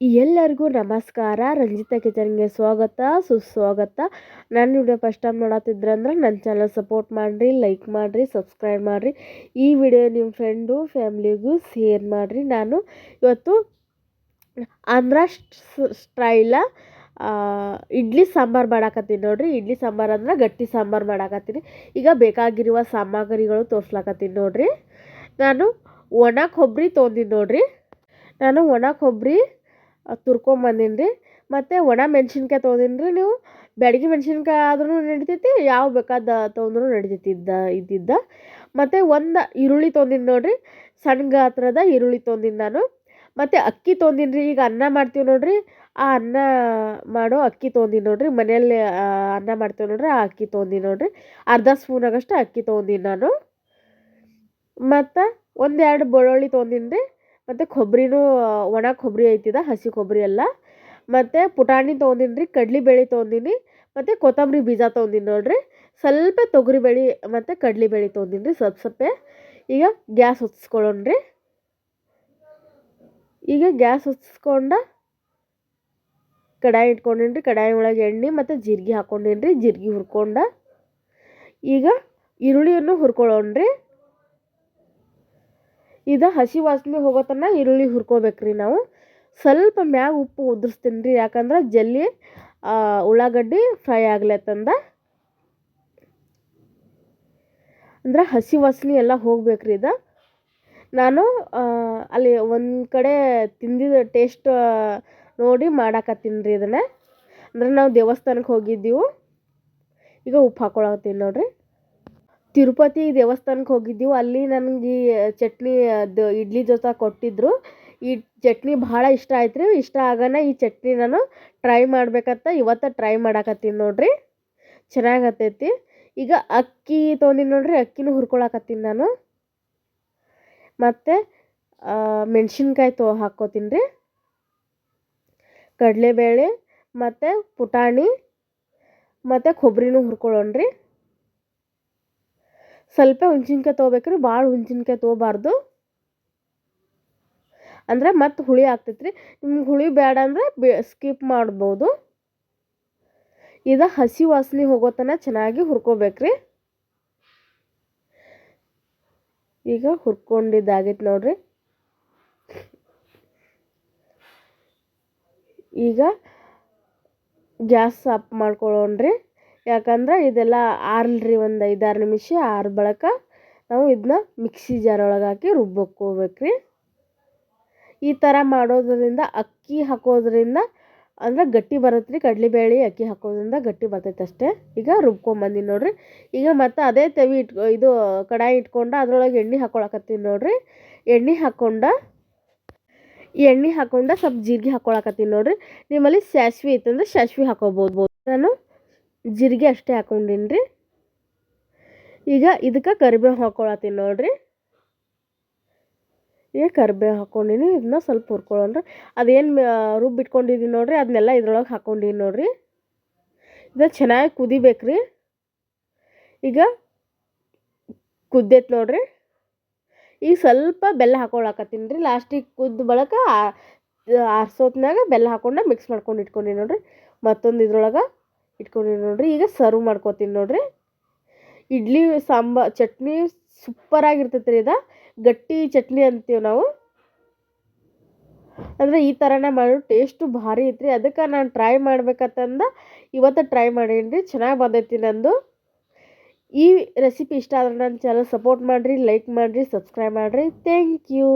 ಎಲ್ಲರಿಗೂ ನಮಸ್ಕಾರ. ರಂಜಿತಾ ಕಿಚನ್ಗೆ ಸ್ವಾಗತ, ಸುಸ್ವಾಗತ. ನಾನು ವಿಡಿಯೋ ಫಸ್ಟ್ ಟೈಮ್ ನೋಡತ್ತಿದ್ರೆ ಅಂದ್ರೆ ನನ್ನ ಚಾನಲ್ ಸಪೋರ್ಟ್ ಮಾಡಿರಿ ಲೈಕ್ ಮಾಡಿರಿ ಸಬ್ಸ್ಕ್ರೈಬ್ ಮಾಡಿರಿ. ಈ ವಿಡಿಯೋ ನಿಮ್ಮ ಫ್ರೆಂಡು ಫ್ಯಾಮ್ಲಿಗೂ ಶೇರ್ ಮಾಡಿರಿ. ನಾನು ಇವತ್ತು ಆಂಧ್ರ ಸ್ಟೈಲ ಇಡ್ಲಿ ಸಾಂಬಾರು ಮಾಡಾಕತ್ತೀನಿ ನೋಡಿರಿ. ಇಡ್ಲಿ ಸಾಂಬಾರು ಅಂದ್ರೆ ಗಟ್ಟಿ ಸಾಂಬಾರು ಮಾಡಾಕತ್ತೀನಿ. ಈಗ ಬೇಕಾಗಿರುವ ಸಾಮಗ್ರಿಗಳು ತೋರ್ಸ್ಲಾಕತ್ತೀನಿ ನೋಡಿರಿ. ನಾನು ಒಣ ಕೊಬ್ಬರಿ ತೊಗೊಂಡಿನಿ ನೋಡಿರಿ. ನಾನು ಒಣ ಕೊಬ್ಬರಿ ತುರ್ಕೊಂಬಂದೀನಿ ರೀ ಮತ್ತು ಒಣ ಮೆಣ್ಸಿನ್ಕಾಯಿ ತೊಗೊಂಡೀನಿ ರೀ ನೀವು. ಬ್ಯಾಡಗಿ ಮೆಣ್ಸಿನ್ಕಾಯಿ ಆದ್ರೂ ನಡಿತೈತಿ, ಯಾವ ಬೇಕಾದ ತೊಗೊಂಡ್ರೂ ನಡಿತೈತಿ ಇದ್ದ, ಇದ್ದಿದ್ದ. ಮತ್ತು ಒಂದು ಈರುಳ್ಳಿ ತೊಗೊಂಡೀನಿ ನೋಡಿರಿ. ಸಣ್ಣ ಗಾತ್ರದ ಈರುಳ್ಳಿ ತೊಗೊಂಡೀನಿ ನಾನು. ಮತ್ತು ಅಕ್ಕಿ ತೊಗೊಂಡೀನಿ ರೀ ಈಗ ಅನ್ನ ಮಾಡ್ತೀವಿ ನೋಡಿರಿ. ಆ ಅನ್ನ ಮಾಡೋ ಅಕ್ಕಿ ತೊಗೊಂಡೀನಿ ನೋಡಿರಿ. ಮನೆಯಲ್ಲಿ ಅನ್ನ ಮಾಡ್ತೀವಿ ನೋಡಿರಿ, ಆ ಅಕ್ಕಿ ತೊಗೊಂಡೀನಿ ನೋಡಿರಿ. ಅರ್ಧ ಸ್ಪೂನ್ ಸ್ಪೂನಾಗಷ್ಟು ಅಕ್ಕಿ ತೊಗೊಂಡೀನಿ ನಾನು. ಮತ್ತು ಒಂದೆರಡು ಬೆಳ್ಳುಳ್ಳಿ ತೊಗೊಂಡೀನಿ ರೀ ಮತ್ತು ಕೊಬ್ಬರಿನೂ ಒಣ ಕೊಬ್ಬರಿ ಐತಿದ, ಹಸಿ ಕೊಬ್ಬರಿ ಎಲ್ಲ. ಮತ್ತು ಪುಟಾಣಿ ತೊಗೊಂಡೀನಿ ರೀ ಕಡ್ಲೆಬೇಳೆ ತೊಗೊಂಡೀನಿ, ಮತ್ತು ಕೊತ್ತಂಬರಿ ಬೀಜ ತೊಗೊಂಡೀನಿ ನೋಡಿರಿ. ಸ್ವಲ್ಪ ತೊಗರಿಬೇಳೆ ಮತ್ತು ಕಡ್ಲೆಬೇಳೆ ತೊಗೊಂಡೀನಿ ರೀ ಸ್ವಲ್ಪ ಸ್ವಲ್ಪ. ಈಗ ಗ್ಯಾಸ್ ಹೊತ್ತಿಸ್ಕೊಳ್ಳೋಣ ರೀ ಈಗ ಗ್ಯಾಸ್ ಹೊತ್ತಿಸ್ಕೊಂಡ ಕಡಾಯಿ ಇಟ್ಕೊಂಡೀನಿ ರೀ ಕಡಾಯಿ ಒಳಗೆ ಎಣ್ಣೆ ಮತ್ತು ಜೀರಿಗೆ ಹಾಕ್ಕೊಂಡೀನಿ ರೀ ಜೀರಿಗೆ ಹುರ್ಕೊಂಡು. ಈಗ ಈರುಳ್ಳಿಯನ್ನು ಹುರ್ಕೊಳ್ಳೋಣ ರೀ ಇದು ಹಸಿ ವಾಸನೆ ಹೋಗೋತನ ಈರುಳ್ಳಿ ಹುರ್ಕೋಬೇಕ್ರಿ ನಾವು. ಸ್ವಲ್ಪ ಮ್ಯಾಗ ಉಪ್ಪು ಉದುರಿಸ್ತೀನಿ ರೀ ಯಾಕಂದ್ರೆ ಜಲ್ಲಿ ಉಳ್ಳಾಗಡ್ಡಿ ಫ್ರೈ ಆಗ್ಲತ್ತಂದ ಅಂದ್ರೆ ಹಸಿ ವಾಸನೆ ಎಲ್ಲ ಹೋಗ್ಬೇಕ್ರಿ ಇದು. ನಾನು ಅಲ್ಲಿ ಒಂದು ಕಡೆ ತಿಂದಿದ್ದ ಟೇಸ್ಟ್ ನೋಡಿ ಮಾಡಾಕತ್ತೀನಿ ರೀ ಇದನ್ನು. ಅಂದ್ರೆ ನಾವು ದೇವಸ್ಥಾನಕ್ಕೆ ಹೋಗಿದ್ದೀವಿ. ಈಗ ಉಪ್ಪು ಹಾಕೊಳತ್ತೀನಿ ನೋಡಿರಿ. ತಿರುಪತಿ ದೇವಸ್ಥಾನಕ್ಕೆ ಹೋಗಿದ್ದೆವು. ಅಲ್ಲಿ ನನಗೆ ಚಟ್ನಿ, ಅದು ಇಡ್ಲಿ ಜೊತೆ ಕೊಟ್ಟಿದ್ದರು ಈ ಚಟ್ನಿ ಭಾಳ ಇಷ್ಟ ಆಯ್ತು ರೀ ಇಷ್ಟ ಆಗೋಣ ಈ ಚಟ್ನಿ ನಾನು ಟ್ರೈ ಮಾಡ್ಬೇಕಂತ ಇವತ್ತು ಟ್ರೈ ಮಾಡಾಕತ್ತೀನಿ ನೋಡಿರಿ. ಚೆನ್ನಾಗತ್ತೈತಿ ಈಗ ಅಕ್ಕಿ ತೊಗೊಂಡಿನಿ ನೋಡಿರಿ. ಅಕ್ಕಿನೂ ಹುರ್ಕೊಳಕತ್ತೀನಿ ನಾನು. ಮತ್ತು ಮೆಣಸಿನ್ಕಾಯಿ ತೊ ಹಾಕ್ಕೋತೀನಿ ರೀ ಕಡಲೆಬೇಳೆ, ಮತ್ತು ಪುಟಾಣಿ, ಮತ್ತು ಕೊಬ್ಬರಿನೂ ಹುರ್ಕೊಳ್ಳೋಣ ರೀ ಸ್ವಲ್ಪ ಹುಣ್ಸಿನ್ಕಾಯಿ ತೊಗೋಬೇಕ್ರಿ ಭಾಳ ಹುಣ್ಸಿನ್ಕಾಯಿ ತೊಗೋಬಾರ್ದು. ಅಂದರೆ ಮತ್ತೆ ಹುಳಿ ಆಗ್ತೈತೆ ರೀ ನಿಮ್ಗೆ ಹುಳಿ ಬೇಡ ಅಂದರೆ ಬೇ ಸ್ಕಿಪ್ ಮಾಡ್ಬೋದು. ಇದು ಹಸಿ ವಾಸನೆ ಹೋಗೋ ತನಕ ಚೆನ್ನಾಗಿ ಹುರ್ಕೋಬೇಕ್ರಿ. ಈಗ ಹುರ್ಕೊಂಡಿದ್ದಾಗೈತೆ ನೋಡ್ರಿ. ಈಗ ಗ್ಯಾಸ್ ಆಫ್ ಮಾಡ್ಕೊಳ್ಳೋಣ್ರಿ ಯಾಕಂದ್ರೆ ಇದೆಲ್ಲ ಆರಲ್ರಿ ಒಂದು ಐದಾರು ನಿಮಿಷ ಆರು ಬಳಕ ನಾವು ಇದನ್ನ ಮಿಕ್ಸಿ ಜಾರ್ ಒಳಗೆ ಹಾಕಿ ರೀ ಈ ಥರ ಮಾಡೋದರಿಂದ ಅಕ್ಕಿ ಹಾಕೋದ್ರಿಂದ ಅಂದ್ರೆ ಗಟ್ಟಿ ಬರುತ್ತೆ ರೀ ಕಡಲೆಬೇಳೆ ಅಕ್ಕಿ ಹಾಕೋದ್ರಿಂದ ಗಟ್ಟಿ ಬರ್ತೈತೆ ಅಷ್ಟೇ. ಈಗ ರುಬ್ಕೊಂಬಂದಿನಿ ನೋಡಿರಿ. ಈಗ ಮತ್ತೆ ಅದೇ ತವಿ ಇಟ್ಕೊ, ಇದು ಕಡಾಯಿ ಇಟ್ಕೊಂಡು ಅದ್ರೊಳಗೆ ಎಣ್ಣೆ ಹಾಕೊಳಕತ್ತೀನಿ ನೋಡಿರಿ. ಎಣ್ಣೆ ಹಾಕ್ಕೊಂಡು ಎಣ್ಣೆ ಹಾಕ್ಕೊಂಡು ಸ್ವಲ್ಪ ಜೀರಿಗೆ ಹಾಕೊಳಕತ್ತೀನಿ ನೋಡಿರಿ. ನಿಮ್ಮಲ್ಲಿ ಸಾಸ್ವೆ ಇತ್ತಂದ್ರೆ ಸಾಸ್ವಿ ಹಾಕೋಬೋದು. ನಾನು ಜೀರಿಗೆ ಅಷ್ಟೇ ಹಾಕೊಂಡೀನಿ ರೀ ಈಗ ಇದಕ್ಕೆ ಕರಿಬೇವು ಹಾಕ್ಕೊಳತ್ತೀನಿ ನೋಡಿರಿ. ಈಗ ಕರಿಬೇವು ಹಾಕೊಂಡೀನಿ, ಇದನ್ನ ಸ್ವಲ್ಪ ಹುರ್ಕೊಳ್ಳೋಣ್ರಿ. ಅದೇನು ರುಬ್ಬಿಟ್ಕೊಂಡಿದ್ದೀನಿ ನೋಡಿರಿ ಅದನ್ನೆಲ್ಲ ಇದ್ರೊಳಗೆ ಹಾಕೊಂಡೀನಿ ನೋಡಿರಿ. ಇದು ಚೆನ್ನಾಗಿ ಕುದಿಬೇಕು ರೀ ಈಗ ಕುದ್ದೈತೆ ನೋಡಿರಿ. ಈಗ ಸ್ವಲ್ಪ ಬೆಲ್ಲ ಹಾಕೊಳಕತ್ತೀನಿ ರೀ. ಲಾಸ್ಟಿಗೆ ಕುದ್ದ ಬಳಕ ಆರ್ಸೋತ್ನಾಗ ಬೆಲ್ಲ ಹಾಕೊಂಡು ಮಿಕ್ಸ್ ಮಾಡ್ಕೊಂಡು ಇಟ್ಕೊಂಡಿ ನೋಡಿರಿ. ಮತ್ತೊಂದು ಇದ್ರೊಳಗೆ ಇಟ್ಕೊಂಡೀನಿ ನೋಡಿರಿ. ಈಗ ಸರ್ವ್ ಮಾಡ್ಕೊತೀನಿ ನೋಡಿರಿ. ಇಡ್ಲಿ ಸಾಂಬಾ ಚಟ್ನಿ ಸೂಪರಾಗಿರ್ತೈತೆ ರೀ ಇದು. ಗಟ್ಟಿ ಚಟ್ನಿ ಅಂತೀವಿ ನಾವು. ಅಂದರೆ ಈ ಥರನೇ ಮಾಡೋ ಟೇಸ್ಟು ಭಾರಿ ಐತ್ರಿ. ಅದಕ್ಕೆ ನಾನು ಟ್ರೈ ಮಾಡ್ಬೇಕಂತಂದ ಇವತ್ತು ಟ್ರೈ ಮಾಡೀನಿ ರೀ ಚೆನ್ನಾಗಿ ಬಂದೈತಿ ನಂದು. ಈ ರೆಸಿಪಿ ಇಷ್ಟ ಆದರೆ ನನ್ನ ಚಾನಲ್ ಸಪೋರ್ಟ್ ಮಾಡಿರಿ ಲೈಕ್ ಮಾಡಿರಿ ಸಬ್ಸ್ಕ್ರೈಬ್ ಮಾಡಿರಿ. Thank you